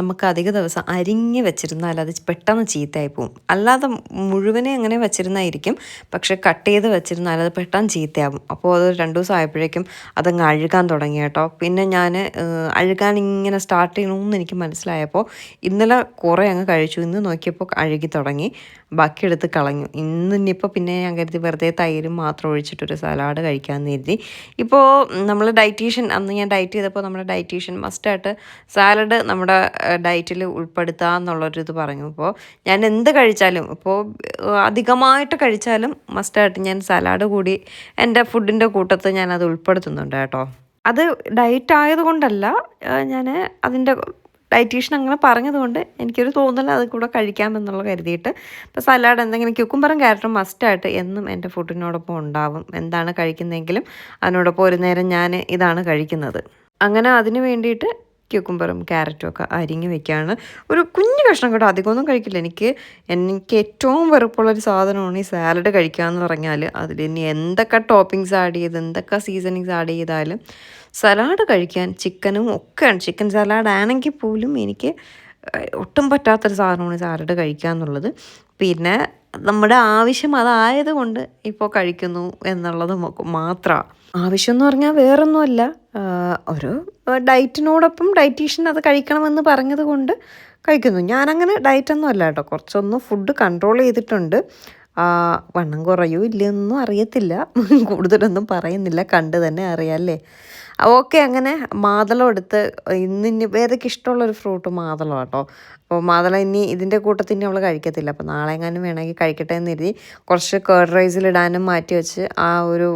നമുക്ക് അധിക ദിവസം അരിഞ്ഞ് വെച്ചിരുന്നാൽ അത് പെട്ടെന്ന് ചീത്തയായി പോവും. അല്ലാതെ മുഴുവനെ അങ്ങനെ വെച്ചിരുന്നായിരിക്കും. പക്ഷെ കട്ട് ചെയ്ത് വെച്ചിരുന്നാൽ അത് പെട്ടെന്ന് ചീത്തയാവും അപ്പോൾ അത് രണ്ട് ദിവസം ആയപ്പോഴേക്കും അതങ്ങ് അഴുകാൻ തുടങ്ങി കേട്ടോ. പിന്നെ ഞാൻ അഴുകാൻ ഇങ്ങനെ സ്റ്റാർട്ട് ചെയ്യണമെന്ന് എനിക്ക് മനസ്സിലായപ്പോൾ ഇന്നലെ കുറേ അങ്ങ് കഴിച്ചു. ഇന്ന് നോക്കിയപ്പോൾ അഴുകി തുടങ്ങി. ബാക്കി എടുത്ത് കളഞ്ഞു. ഇന്ന് ഇനിയിപ്പോൾ പിന്നെ ഞാൻ കരുതി വെറുതെ തൈരും മാത്രം ഒഴിച്ചിട്ടൊരു സലാഡ് കഴിക്കാമെന്ന് കരുതി. ഇപ്പോൾ നമ്മൾ ഡയറ്റീഷ്യൻ അന്ന് ഞാൻ ഡയറ്റ് ചെയ്തപ്പോൾ നമ്മുടെ ഡയറ്റീഷ്യൻ മസ്റ്റായിട്ട് സാലഡ് നമ്മുടെ ഡയറ്റിൽ ഉൾപ്പെടുത്തുക എന്നുള്ളൊരു ഇത് പറഞ്ഞു. അപ്പോൾ ഞാൻ എന്ത് കഴിച്ചാലും ഇപ്പോൾ അധികമായിട്ട് കഴിച്ചാലും മസ്റ്റായിട്ട് ഞാൻ സലാഡ് കൂടി എന്റെ ഫുഡിന്റെ കൂട്ടത്ത് ഞാൻ അത് ഉൾപ്പെടുത്തുന്നുണ്ട് കേട്ടോ. അത് ഡയറ്റ് ആയതുകൊണ്ടല്ല ഞാൻ അതിന്റെ ഡയറ്റീഷ്യൻ അങ്ങനെ പറഞ്ഞതുകൊണ്ട് എനിക്കൊരു തോന്നൽ അത് കൂടെ കഴിക്കാമെന്നുള്ള കരുതിയിട്ട്. ഇപ്പോൾ സലാഡ് എന്തെങ്കിലും ക്യുക്കുംബറും ക്യാരറ്റും മസ്റ്റായിട്ട് എന്നും എന്റെ ഫുഡിനോടൊപ്പം ഉണ്ടാവും. എന്താണ് കഴിക്കുന്നതെങ്കിലും അതിനോടൊപ്പം ഒരു നേരം ഞാൻ ഇതാണ് കഴിക്കുന്നത്. അങ്ങനെ അതിന് വേണ്ടിയിട്ട് ക്യൂക്കുംബറും ക്യാരറ്റും ഒക്കെ അരിഞ്ഞ് വെക്കുകയാണ് ഒരു കുഞ്ഞു കഷ്ണം കേട്ടോ അധികമൊന്നും കഴിക്കില്ല. എനിക്ക് എനിക്ക് ഏറ്റവും വെറുപ്പുള്ളൊരു സാധനമാണ് ഈ സാലഡ് കഴിക്കുക എന്ന് പറഞ്ഞാൽ അതിൽ ഇനി എന്തൊക്കെ ടോപ്പിങ്സ് ആഡ് ചെയ്ത് എന്തൊക്കെ സീസണിങ്സ് ആഡ് ചെയ്താലും സലാഡ് കഴിക്കാൻ ചിക്കനും ഒക്കെയാണ്. ചിക്കൻ സലാഡ് ആണെങ്കിൽ പോലും എനിക്ക് ഒട്ടും പറ്റാത്തൊരു സാധനമാണ് സാലഡ് കഴിക്കുക എന്നുള്ളത് പിന്നെ നമ്മുടെ ആവശ്യം അതായത് കൊണ്ട് ഇപ്പോൾ കഴിക്കുന്നു എന്നുള്ളത് മാത്രമാണ് ആവശ്യം എന്ന് പറഞ്ഞാൽ വേറൊന്നുമല്ല. ഒരു ഡയറ്റിനോടൊപ്പം ഡയറ്റീഷ്യൻ അത് കഴിക്കണമെന്ന് പറഞ്ഞത് കൊണ്ട് കഴിക്കുന്നു. ഞാനങ്ങനെ ഡയറ്റൊന്നും അല്ല കേട്ടോ. കുറച്ചൊന്ന് ഫുഡ് കൺട്രോൾ ചെയ്തിട്ടുണ്ട്. വണ്ണം കുറയോ ഇല്ലയൊന്നും അറിയത്തില്ല. കൂടുതലൊന്നും പറയുന്നില്ല. കണ്ട് തന്നെ അറിയാമല്ലേ ഓക്കെ അങ്ങനെ മാതളം എടുത്ത് ഇന്ന് ഇനി വേദയ്ക്ക് ഇഷ്ടമുള്ളൊരു ഫ്രൂട്ട് മാതളം കേട്ടോ അപ്പോൾ മാതളം ഇനി ഇതിന്റെ കൂട്ടത്തിൽ ഇനി അവൾ കഴിക്കത്തില്ല. അപ്പോൾ നാളെ എങ്ങാനും വേണമെങ്കിൽ കഴിക്കട്ടെ എന്ന് കരുതി കുറച്ച് കേർഡ് റൈസിലിടാനും മാറ്റി വെച്ച് ആ ഒരു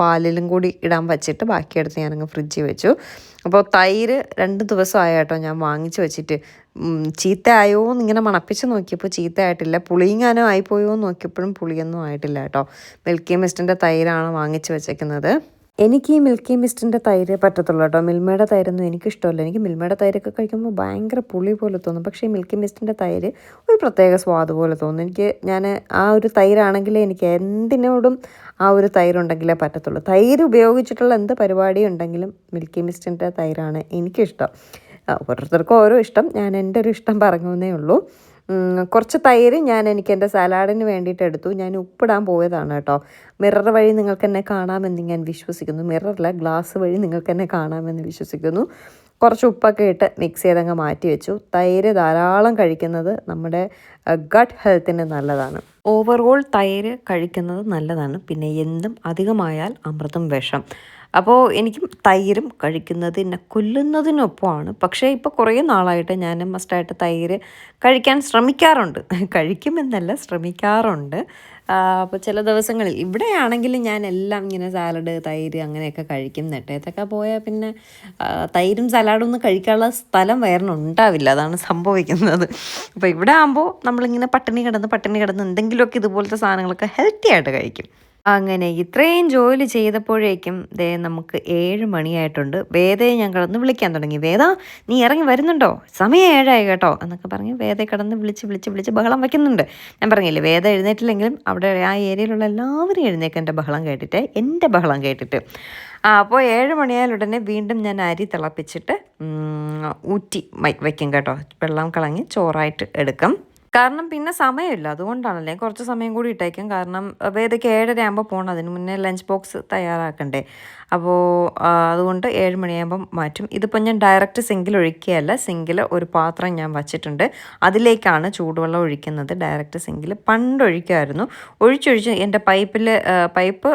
പാലിലും കൂടി ഇടാൻ വച്ചിട്ട് ബാക്കിയെടുത്ത് ഞാനങ്ങ് ഫ്രിഡ്ജിൽ വെച്ചു. അപ്പോൾ തൈര് രണ്ട് ദിവസമായ കേട്ടോ ഞാൻ വാങ്ങിച്ചു വെച്ചിട്ട്. ചീത്തയായോ എന്ന് ഇങ്ങനെ മണപ്പിച്ച് നോക്കിയപ്പോൾ ചീത്തയായിട്ടില്ല. പുളിയിങ്ങാനോ ആയിപ്പോയോ എന്ന് നോക്കിയപ്പോഴും പുളിയൊന്നും ആയിട്ടില്ല കേട്ടോ. മിൽക്കി മിസ്റ്റിന്റെ തൈരാണ് വാങ്ങിച്ചു വെച്ചേക്കുന്നത്. എനിക്ക് ഈ മിൽക്കി മിസ്റ്റിന്റെ തൈര് പറ്റത്തുള്ളൂ കേട്ടോ. മിൽമയുടെ തൈരൊന്നും എനിക്കിഷ്ടമല്ല. എനിക്ക് മിൽമയുടെ തൈരൊക്കെ കഴിക്കുമ്പോൾ ഭയങ്കര പുളി പോലെ തോന്നും. പക്ഷേ മിൽക്കി മിസ്റ്റിന്റെ തൈര് ഒരു പ്രത്യേക സ്വാദ് പോലെ തോന്നും. എനിക്ക് ഞാൻ ആ ഒരു തൈരാണെങ്കിലേ എനിക്ക് എന്തിനോടും ആ ഒരു തൈരുണ്ടെങ്കിലേ പറ്റത്തുള്ളൂ. തൈര് ഉപയോഗിച്ചിട്ടുള്ള എന്ത് പരിപാടി ഉണ്ടെങ്കിലും മിൽക്കി മിസ്റ്റിന്റെ തൈരാണ് എനിക്കിഷ്ടം. ഓരോരുത്തർക്കും ഓരോ ഇഷ്ടം. ഞാൻ എന്റെ ഒരു ഇഷ്ടം പറഞ്ഞു ഉള്ളൂ. കുറച്ച് തൈര് ഞാൻ എനിക്ക് എന്റെ സലാഡിന് വേണ്ടിയിട്ട് എടുത്തു. ഞാൻ ഉപ്പിടാൻ പോയതാണ് കേട്ടോ. മിറർ വഴി നിങ്ങൾക്ക് എന്നെ കാണാമെന്ന് ഞാൻ വിശ്വസിക്കുന്നു. മിററില്ല ഗ്ലാസ് വഴി നിങ്ങൾക്ക് എന്നെ കാണാമെന്ന് വിശ്വസിക്കുന്നു. കുറച്ച് ഉപ്പൊക്കെ ഇട്ട് മിക്സ് ചെയ്തങ്ങ് മാറ്റി വെച്ചു. തൈര് ധാരാളം കഴിക്കുന്നത് നമ്മുടെ ഗട്ട് ഹെൽത്തിന് നല്ലതാണ്. ഓവറോൾ തൈര് കഴിക്കുന്നത് നല്ലതാണ്. പിന്നെ എന്തും അധികമായാൽ അമൃതം വിഷം. അപ്പോൾ എനിക്ക് തൈരും കഴിക്കുന്നത് എന്നെ കൊല്ലുന്നതിനൊപ്പമാണ്. പക്ഷേ ഇപ്പോൾ കുറേ നാളായിട്ട് ഞാൻ മസ്റ്റായിട്ട് തൈര് കഴിക്കാൻ ശ്രമിക്കാറുണ്ട്. കഴിക്കുമെന്നല്ല ശ്രമിക്കാറുണ്ട്. അപ്പോൾ ചില ദിവസങ്ങളിൽ ഇവിടെയാണെങ്കിൽ ഞാൻ എല്ലാം ഇങ്ങനെ സാലഡ് തൈര് അങ്ങനെയൊക്കെ കഴിക്കും. നെട്ടയത്തൊക്കെ പോയാൽ പിന്നെ തൈരും സലാഡും ഒന്നും കഴിക്കാനുള്ള സ്ഥലം വയറിനുണ്ടാവില്ല അതാണ് സംഭവിക്കുന്നത്. അപ്പോൾ ഇവിടെ ആകുമ്പോൾ നമ്മളിങ്ങനെ പട്ടിണി കിടന്ന് പട്ടിണി കിടന്ന് എന്തെങ്കിലുമൊക്കെ ഇതുപോലത്തെ സാധനങ്ങളൊക്കെ ഹെൽത്തി ആയിട്ട് കഴിക്കും. അങ്ങനെ ഇത്രയും ജോലി ചെയ്തപ്പോഴേക്കും ദേ നമുക്ക് ഏഴ് മണിയായിട്ടുണ്ട്. വേദയെ ഞാൻ കടന്ന് വിളിക്കാൻ തുടങ്ങി. വേദ നീ ഇറങ്ങി വരുന്നുണ്ടോ? സമയം ഏഴായി കേട്ടോ എന്നൊക്കെ പറഞ്ഞ് വേദയെ കടന്ന് വിളിച്ച് വിളിച്ച് വിളിച്ച് ബഹളം വയ്ക്കുന്നുണ്ട് ഞാൻ പറഞ്ഞില്ലേ വേദ എഴുന്നേറ്റില്ലെങ്കിലും അവിടെ ആ ഏരിയയിലുള്ള എല്ലാവരും എഴുന്നേക്കും എന്റെ ബഹളം കേട്ടിട്ട് എന്റെ ബഹളം കേട്ടിട്ട്. ആ അപ്പോൾ ഏഴ് മണിയായാലുടനെ വീണ്ടും ഞാൻ അരി തിളപ്പിച്ചിട്ട് ഊറ്റി വയ്ക്കും കേട്ടോ. വെള്ളം കളഞ്ഞ് ചോറായിട്ട് എടുക്കും. കാരണം പിന്നെ സമയമില്ല. അതുകൊണ്ടാണല്ലേ കുറച്ച് സമയം കൂടി ഇട്ടേക്കും. കാരണം വേദയ്ക്ക് ഏഴര ആകുമ്പോൾ പോകണം അതിന് മുന്നേ ലഞ്ച് ബോക്സ് തയ്യാറാക്കണ്ടേ. അപ്പോൾ അതുകൊണ്ട് ഏഴ് മണിയാകുമ്പം മാറ്റും. ഇതിപ്പോൾ ഞാൻ ഡയറക്റ്റ് സിങ്കിൽ ഒഴിക്കുകയല്ല സിങ്കിൽ ഒരു പാത്രം ഞാൻ വച്ചിട്ടുണ്ട്. അതിലേക്കാണ് ചൂടുവെള്ളം ഒഴിക്കുന്നത്. ഡയറക്റ്റ് സിങ്കിൽ പണ്ട് ഒഴിക്കുമായിരുന്നു. ഒഴിച്ചൊഴിച്ച് എന്റെ പൈപ്പിൽ പൈപ്പ്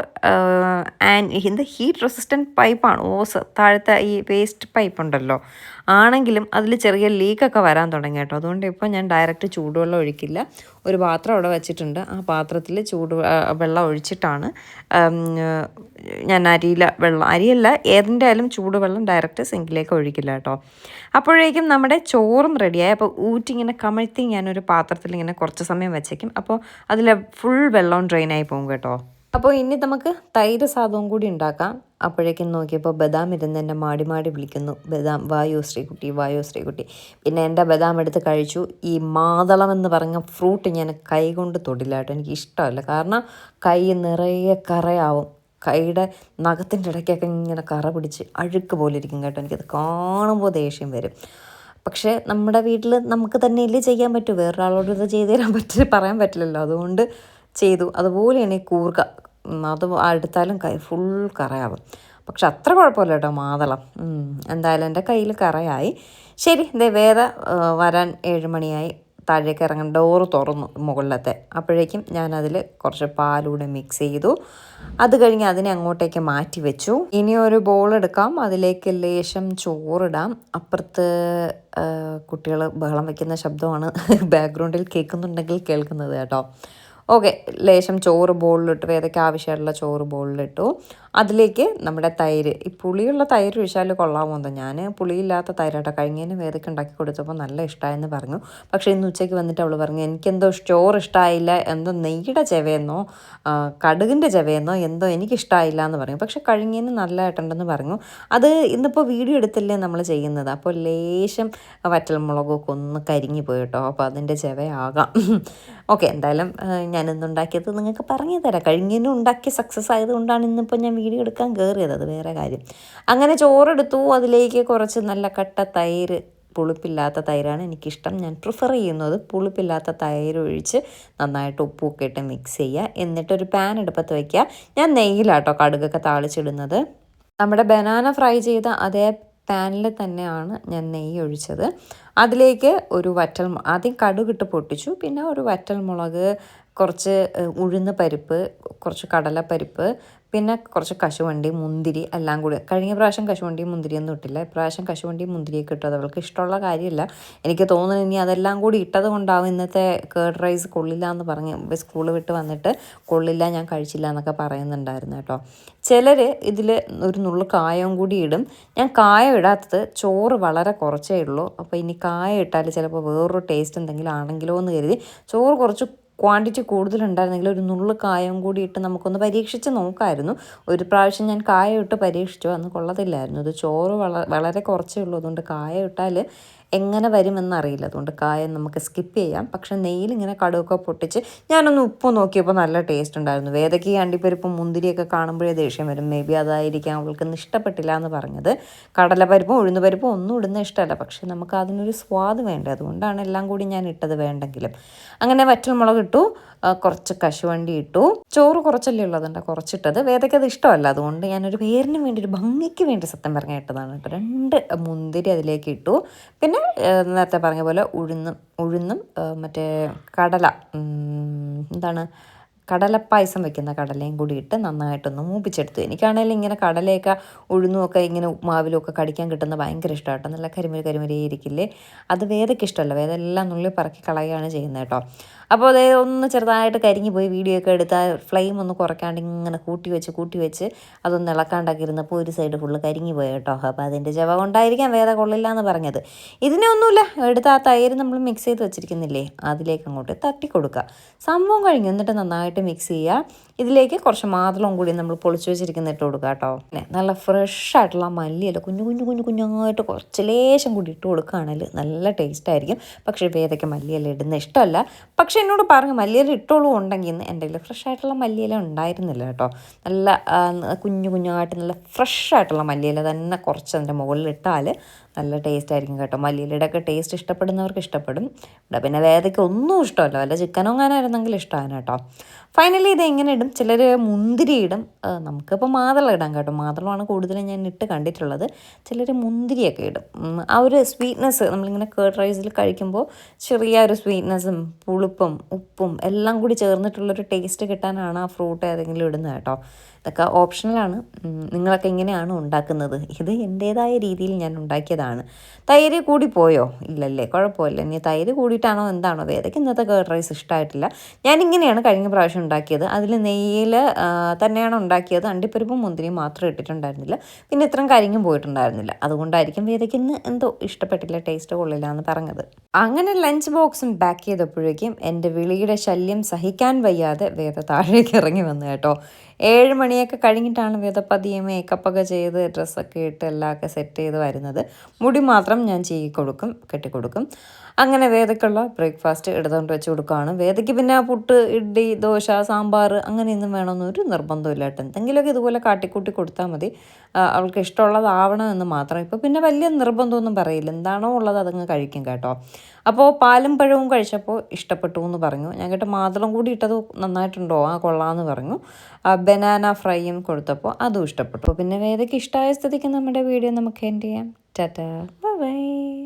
ആൻഡ് ഇത് ഹീറ്റ് റെസിസ്റ്റന്റ് പൈപ്പാണ് ഓസ് താഴത്തെ ഈ വേസ്റ്റ് പൈപ്പ് ഉണ്ടല്ലോ. ആണെങ്കിലും അതിൽ ചെറിയ ലീക്കൊക്കെ വരാൻ തുടങ്ങി കേട്ടോ. അതുകൊണ്ട് ഇപ്പോൾ ഞാൻ ഡയറക്റ്റ് ചൂടുവെള്ളം ഒഴിക്കില്ല. ഒരു പാത്രം അവിടെ വെച്ചിട്ടുണ്ട്. ആ പാത്രത്തിൽ ചൂട് വെള്ളം ഒഴിച്ചിട്ടാണ് ഞാൻ അരിയില വെള്ളം അരിയല്ല ഏതിന്റെ ആയാലും ചൂടുവെള്ളം ഡയറക്റ്റ് സിങ്കിലേക്ക് ഒഴിക്കില്ല കേട്ടോ. അപ്പോഴേക്കും നമ്മുടെ ചോറും റെഡിയായി അപ്പോൾ ഊറ്റിങ്ങനെ കമഴ്ത്തി ഞാനൊരു പാത്രത്തിൽ ഇങ്ങനെ കുറച്ച് സമയം വെച്ചേക്കും. അപ്പോൾ അതിൽ ഫുൾ വെള്ളം ഡ്രെയിനായി പോകും കേട്ടോ. അപ്പോൾ ഇനി നമുക്ക് തൈര് സാധവും കൂടി ഉണ്ടാക്കാം. അപ്പോഴേക്കും നോക്കിയപ്പോൾ ബദാം ഇരുന്ന് എന്നെ മാടി മാടി വിളിക്കുന്നു. ബദാം വായു ശ്രീകുട്ടി വായു ശ്രീകുട്ടി. പിന്നെ എന്റെ ബദാം എടുത്ത് കഴിച്ചു. ഈ മാതളം എന്ന് പറഞ്ഞ ഫ്രൂട്ട് ഞാൻ കൈ കൊണ്ട് തൊടില്ലാട്ടോ എനിക്ക് ഇഷ്ടമല്ല. കാരണം കൈ നിറയെ കറയാവും. കൈയുടെ നഖത്തിന്റെ ഇടയ്ക്കൊക്കെ ഇങ്ങനെ കറ പിടിച്ച് അഴുക്ക് പോലെ ഇരിക്കും കേട്ടോ. എനിക്കത് കാണുമ്പോൾ ദേഷ്യം വരും. പക്ഷേ നമ്മുടെ വീട്ടിൽ നമുക്ക് തന്നെ ഇല്ലേ ചെയ്യാൻ പറ്റൂ. വേറൊരാളോട് ഇത് ചെയ്തു തരാൻ പറ്റി പറയാൻ പറ്റില്ലല്ലോ. അതുകൊണ്ട് ചെയ്തു. അതുപോലെയാണ് ഈ കൂർക്ക. അത് എടുത്താലും കൈ ഫുൾ കറയാവും. പക്ഷെ അത്ര കുഴപ്പമില്ല കേട്ടോ മാതളം. എന്തായാലും എന്റെ കയ്യിൽ കറയായി. ശരി ദേ വേദ വരാൻ ഏഴ് മണിയായി. താഴേക്ക് ഇറങ്ങാൻ ഡോറ് തുറന്നു മുകളിലത്തെ. അപ്പോഴേക്കും ഞാനതിൽ കുറച്ച് പാലൂടെ മിക്സ് ചെയ്തു. അത് കഴിഞ്ഞ് അതിനെ അങ്ങോട്ടേക്ക് മാറ്റി വെച്ചു. ഇനി ഒരു ബോൾ എടുക്കാം. അതിലേക്ക് ലേശം ചോറിടാം. അപ്പുറത്ത് കുട്ടികൾ ബഹളം വയ്ക്കുന്ന ശബ്ദമാണ്. ബാക്ക്ഗ്രൗണ്ടിൽ കേൾക്കുന്നുണ്ടെങ്കിൽ കേൾക്കുന്നത് കേട്ടോ. ഓക്കെ ലേശം ചോറ് ബോളിലിട്ടു ഏതൊക്കെ ആവശ്യമായിട്ടുള്ള ചോറ് ബോളിലിട്ടു. അതിലേക്ക് നമ്മുടെ തൈര്. ഈ പുളിയുള്ള തൈര് ഒഴിച്ചാൽ കൊള്ളാമോ ഞാൻ പുളിയില്ലാത്ത തൈരാട്ടോ കഴിഞ്ഞതിന് വേദക്ക് ഉണ്ടാക്കി കൊടുത്തപ്പോൾ നല്ല ഇഷ്ടമായെന്ന് പറഞ്ഞു. പക്ഷേ ഇന്ന് ഉച്ചയ്ക്ക് വന്നിട്ട് അവൾ പറഞ്ഞു എനിക്കെന്തോ ചോറ് ഇഷ്ടമായില്ല എന്തോ നെയ്യുടെ ചെവയെന്നോ കടുകിന്റെ ചെവയെന്നോ എന്തോ എനിക്ക് എനിക്കിഷ്ടമായില്ല എന്ന് പറഞ്ഞു. പക്ഷെ കഴിഞ്ഞതിന് നല്ലതായിട്ടുണ്ടെന്ന് പറഞ്ഞു. അത് ഇന്നിപ്പോൾ വീഡിയോ എടുത്തില്ലേ നമ്മൾ ചെയ്യുന്നത്? അപ്പോൾ ലേശം വറ്റൽമുളകൊക്കെ ഒന്ന് കരിഞ്ഞു പോയിട്ടോ അപ്പോൾ അതിന്റെ ചെവയാകാം. ഓക്കെ എന്തായാലും ഞാൻ ഇന്നുണ്ടാക്കിയത് നിങ്ങൾക്ക് പറഞ്ഞു തരാം. കഴിഞ്ഞതിനും ഉണ്ടാക്കി സക്സസ് ആയതുകൊണ്ടാണ് ഇന്നിപ്പോൾ ഞാൻ വീഡിയോ എടുക്കാൻ കയറിയത് അത് വേറെ കാര്യം. അങ്ങനെ ചോറെടുത്തു. അതിലേക്ക് കുറച്ച് നല്ല കട്ട തൈര് പുളിപ്പില്ലാത്ത തൈരാണ് എനിക്കിഷ്ടം. ഞാൻ പ്രിഫർ ചെയ്യുന്നത് പുളിപ്പില്ലാത്ത തൈര് ഒഴിച്ച് നന്നായിട്ട് ഉപ്പൊക്കെ ഇട്ട് മിക്സ് ചെയ്യുക. എന്നിട്ടൊരു പാൻ എടുപ്പത്ത് വയ്ക്കുക ഞാൻ നെയ്യിലാട്ടോ കടുകൊക്കെ താളിച്ചിടുന്നത്. നമ്മുടെ ബനാന ഫ്രൈ ചെയ്ത അതേ പാനിൽ തന്നെയാണ് ഞാൻ നെയ്യ് ഒഴിച്ചത്. അതിലേക്ക് ഒരു വറ്റൽ ആദ്യം കടുകിട്ട് പൊട്ടിച്ചു. പിന്നെ ഒരു വറ്റൽ മുളക് കുറച്ച് ഉഴുന്ന് പരിപ്പ് കുറച്ച് കടലപ്പരിപ്പ് പിന്നെ കുറച്ച് കശുവണ്ടി മുന്തിരി എല്ലാം കൂടി. കഴിഞ്ഞ പ്രാവശ്യം കശുവണ്ടി മുന്തിരിയൊന്നും ഇട്ടില്ല. ഇപ്രാവശ്യം കശുവണ്ടി മുന്തിരിയൊക്കെ ഇട്ടത് അവൾക്ക് ഇഷ്ടമുള്ള കാര്യമില്ല. എനിക്ക് തോന്നുന്നു ഇനി അതെല്ലാം കൂടി ഇട്ടത് കൊണ്ടാവും ഇന്നത്തെ കേർഡ് റൈസ് കൊള്ളില്ല എന്ന് പറഞ്ഞ് സ്കൂൾ വിട്ട് വന്നിട്ട് കൊള്ളില്ല ഞാൻ കഴിച്ചില്ല എന്നൊക്കെ പറയുന്നുണ്ടായിരുന്നു കേട്ടോ. ചിലർ ഇതിൽ ഒരു നുള്ളു കായവും കൂടി ഇടും. ഞാൻ കായ ഇടാത്തത് ചോറ് വളരെ കുറച്ചേ ഉള്ളൂ. അപ്പോൾ ഇനി കായം ഇട്ടാൽ ചിലപ്പോൾ വേറൊരു ടേസ്റ്റ് എന്തെങ്കിലും ആണെങ്കിലോ എന്ന് കരുതി ചോറ് കുറച്ച് ക്വാണ്ടിറ്റി കൂടുതലുണ്ടായിരുന്നെങ്കിൽ ഒരു നുള്ളു കായം കൂടി ഇട്ട് നമുക്കൊന്ന് പരീക്ഷിച്ച് നോക്കായിരുന്നു. ഒരു പ്രാവശ്യം ഞാൻ കായ ഇട്ട് പരീക്ഷിച്ചു. അന്ന് കൊള്ളത്തില്ലായിരുന്നു. ഇത് ചോറ് വള വളരെ കുറച്ചേ ഉള്ളൂ. അതുകൊണ്ട് കായ ഇട്ടാൽ എങ്ങനെ വരുമെന്നറിയില്ല അതുകൊണ്ട് കായം നമുക്ക് സ്കിപ്പ് ചെയ്യാം. പക്ഷേ നെയ്യിൽ ഇങ്ങനെ കടുവൊക്കെ പൊട്ടിച്ച് ഞാനൊന്ന് ഉപ്പ് നോക്കിയപ്പോൾ നല്ല ടേസ്റ്റ് ഉണ്ടായിരുന്നു. വേദയ്ക്ക് അണ്ടിപ്പരിപ്പും മുന്തിരിയൊക്കെ കാണുമ്പോഴേ ദേഷ്യം വരും. മേ ബി അതായിരിക്കാം അവൾക്ക് ഇന്ന് ഇഷ്ടപ്പെട്ടില്ല എന്ന് പറഞ്ഞത്. കടലപ്പരിപ്പും ഉഴുന്നുപരിപ്പും ഒന്നും ഇടുന്ന ഇഷ്ടമല്ല. പക്ഷേ നമുക്ക് അതിനൊരു സ്വാദ് വേണ്ടേ? അതുകൊണ്ടാണ് എല്ലാം കൂടി ഞാൻ ഇട്ടത് വേണ്ടെങ്കിലും. അങ്ങനെ വറ്റൽമുളക് ഇട്ടു. കുറച്ച് കശുവണ്ടി ഇട്ടു. ചോറ് കുറച്ചല്ലേ ഉള്ളതുണ്ട് കുറച്ചിട്ടത്. വേദയ്ക്ക് അത് ഇഷ്ടമല്ല. അതുകൊണ്ട് ഞാനൊരു പേരിന് വേണ്ടി ഒരു ഭംഗിക്ക് വേണ്ടി സത്യം പറഞ്ഞ ഇട്ടതാണ് രണ്ട് മുന്തിരി അതിലേക്ക് ഇട്ടു. പിന്നെ നേരത്തെ പറഞ്ഞ പോലെ ഉഴുന്നും ഉഴുന്നും മറ്റേ കടല എന്താണ് കടലപ്പായസം വെക്കുന്ന കടലയും കൂടി ഇട്ട് നന്നായിട്ടൊന്ന് മൂപ്പിച്ചെടുത്തു. എനിക്കാണെങ്കിലും ഇങ്ങനെ കടലയൊക്കെ ഉഴുന്നുമൊക്കെ ഇങ്ങനെ ഉപ്മാവിലും ഒക്കെ കടിക്കാൻ കിട്ടുന്ന ഭയങ്കര ഇഷ്ടമാട്ടോ. നല്ല കരിമരി കരിമുരി ഇരിക്കില്ലേ? അത് വേദയ്ക്ക് ഇഷ്ടമല്ല. വേദ എല്ലാം നുള്ളി പറക്കി കളയുകയാണ് ചെയ്യുന്നത് കേട്ടോ. അപ്പോൾ അതേ ഒന്ന് ചെറുതായിട്ട് കരിഞ്ഞു പോയി വീഡിയോ ഒക്കെ എടുത്ത് ആ ഫ്ലെയിം ഒന്ന് കുറയ്ക്കാണ്ട് ഇങ്ങനെ കൂട്ടി വെച്ച് കൂട്ടി വെച്ച് അതൊന്ന് ഇളക്കാണ്ടൊക്കെ ഇരുന്നപ്പോൾ ഒരു സൈഡ് ഫുള്ള് കരിഞ്ഞു പോയി കേട്ടോ. അപ്പോൾ അതിന്റെ ജവ കൊണ്ടായിരിക്കാം വേദ കൊള്ളില്ല എന്ന് പറഞ്ഞത്. ഇതിനെ ഒന്നുമില്ല. എടുത്ത് ആ തൈര് നമ്മൾ മിക്സ് ചെയ്ത് വെച്ചിരിക്കുന്നില്ലേ? അതിലേക്ക് അങ്ങോട്ട് തട്ടി കൊടുക്കുക സംഭവം കഴിഞ്ഞു. എന്നിട്ട് നന്നായിട്ട് മിക്സ് ചെയ്യുക. ഇതിലേക്ക് കുറച്ച് മാതളവും കൂടി നമ്മൾ പൊളിച്ചു വെച്ചിരിക്കുന്ന ഇട്ട് കൊടുക്കുക കേട്ടോ. പിന്നെ നല്ല ഫ്രഷ് ആയിട്ടുള്ള കുഞ്ഞു കുഞ്ഞു കുഞ്ഞു കുഞ്ഞായിട്ട് കുറച്ച് ലേശം കൂടി ഇട്ട് കൊടുക്കുകയാണെങ്കിൽ നല്ല ടേസ്റ്റ് ആയിരിക്കും. പക്ഷേ വേദയ്ക്ക് മല്ലിയല്ല ഇടുന്ന ഇഷ്ടമല്ല. പക്ഷേ എന്നോട് പറഞ്ഞു മല്ലിയില ഇട്ടോളൂ ഉണ്ടെങ്കിൽ ഇന്ന് എന്റെ കയ്യിൽ ഫ്രഷ് ആയിട്ടുള്ള മല്ലിയില ഉണ്ടായിരുന്നില്ല കേട്ടോ. നല്ല കുഞ്ഞു കുഞ്ഞായിട്ട് നല്ല ഫ്രഷ് ആയിട്ടുള്ള മല്ലിയില തന്നെ കുറച്ച് അതിന്റെ മുകളിൽ ഇട്ടാൽ നല്ല ടേസ്റ്റ് ആയിരിക്കും കേട്ടോ. മല്ലിയിലയുടെ ഒക്കെ ടേസ്റ്റ് ഇഷ്ടപ്പെടുന്നവർക്ക് ഇഷ്ടപ്പെടും. ഇവിടെ പിന്നെ വേദയ്ക്ക് ഒന്നും ഇഷ്ടമല്ല. വല്ല ചിക്കനോ ആയിരുന്നെങ്കിൽ ഇഷ്ടമാണ് കേട്ടോ. ഫൈനലി ഇത് എങ്ങനെ ഇടും? ചിലർ മുന്തിരി ഇടും. നമുക്കിപ്പോൾ മാതളം ഇടാം കേട്ടോ. മാതളമാണ് കൂടുതലും ഞാൻ ഇട്ട് കണ്ടിട്ടുള്ളത്. ചിലർ മുന്തിരിയൊക്കെ ഇടും. ആ ഒരു സ്വീറ്റ്നെസ് നമ്മളിങ്ങനെ കേർഡ് റൈസിൽ കഴിക്കുമ്പോൾ ചെറിയ ഒരു സ്വീറ്റ്നെസ്സും പുളിപ്പും ഉപ്പും എല്ലാം കൂടി ചേർന്നിട്ടുള്ളൊരു ടേസ്റ്റ് കിട്ടാനാണ് ആ ഫ്രൂട്ട് ഏതെങ്കിലും ഇടുന്നത് കേട്ടോ. ഇതൊക്കെ ഓപ്ഷണലാണ് നിങ്ങളൊക്കെ എങ്ങനെയാണ് ഉണ്ടാക്കുന്നത്? ഇത് എന്റേതായ രീതിയിൽ ഞാൻ ഉണ്ടാക്കിയതാണ്. തൈര് കൂടി പോയോ? ഇല്ലല്ലേ കുഴപ്പമില്ല. ഇനി തൈര് കൂടിയിട്ടാണോ എന്താണോ? വേദയ്ക്ക് ഇന്നത്തെ കേർഡ് റൈസ് ഇഷ്ടമായിട്ടില്ല. ഞാനിങ്ങനെയാണ് കഴിഞ്ഞ പ്രാവശ്യം ഉണ്ടാക്കിയത്. അതിൽ നെയ്യിൽ തന്നെയാണ് ഉണ്ടാക്കിയത്. അണ്ടിപ്പരിപ്പും മുന്തിരിയും മാത്രം ഇട്ടിട്ടുണ്ടായിരുന്നില്ല. പിന്നെ ഇത്രയും കരിഞ്ഞും പോയിട്ടുണ്ടായിരുന്നില്ല. അതുകൊണ്ടായിരിക്കും വേദയ്ക്ക് ഇന്ന് എന്തോ ഇഷ്ടപ്പെട്ടില്ല ടേസ്റ്റ് കൊള്ളില്ല എന്ന് പറഞ്ഞത്. അങ്ങനെ ലഞ്ച് ബോക്സും പാക്ക് ചെയ്തപ്പോഴേക്കും എന്റെ വിളിയുടെ ശല്യം സഹിക്കാൻ വയ്യാതെ വേദ താഴേക്ക് ഇറങ്ങി വന്നു കേട്ടോ. ഏഴ് മണിയൊക്കെ കഴിഞ്ഞിട്ടാണ് വിധപ്പതിയെ പതിയെ മേക്കപ്പൊക്കെ ചെയ്ത് ഡ്രസ്സൊക്കെ ഇട്ട് എല്ലാം ഒക്കെ സെറ്റ് ചെയ്ത് വരുന്നത്. മുടി മാത്രം ഞാൻ ചെയ്യിക്കൊടുക്കും കെട്ടിക്കൊടുക്കും. അങ്ങനെ വേദയ്ക്കുള്ള ബ്രേക്ക്ഫാസ്റ്റ് എടുത്തുകൊണ്ട് വെച്ച് കൊടുക്കുകയാണ്. വേദയ്ക്ക് പിന്നെ പുട്ട് ഇഡ്ഡി ദോശ സാമ്പാർ അങ്ങനെയൊന്നും വേണമെന്ന് ഒരു നിർബന്ധമില്ല കേട്ടോ. എന്തെങ്കിലുമൊക്കെ ഇതുപോലെ കാട്ടിക്കൂട്ടി കൊടുത്താൽ മതി. അവൾക്ക് ഇഷ്ടമുള്ളതാവണം എന്ന് മാത്രം. ഇപ്പോൾ പിന്നെ വലിയ നിർബന്ധമൊന്നും പറയില്ല. എന്താണോ ഉള്ളത് അതങ്ങ് കഴിക്കും കേട്ടോ. അപ്പോൾ പാലും പഴവും കഴിച്ചപ്പോൾ ഇഷ്ടപ്പെട്ടു എന്ന് പറഞ്ഞു. ഞാൻ കേട്ടോ മാതളം കൂടി ഇട്ടത് നന്നായിട്ടുണ്ടോ? ആ കൊള്ളാമെന്ന് പറഞ്ഞു. ബനാന ഫ്രൈയും കൊടുത്തപ്പോൾ അതും ഇഷ്ടപ്പെട്ടു. പിന്നെ വേദയ്ക്ക് ഇഷ്ടമായ സ്ഥിതിക്ക് നമ്മുടെ വീഡിയോ നമുക്ക് എൻഡ് ചെയ്യാം. ടാറ്റാ. ബൈ.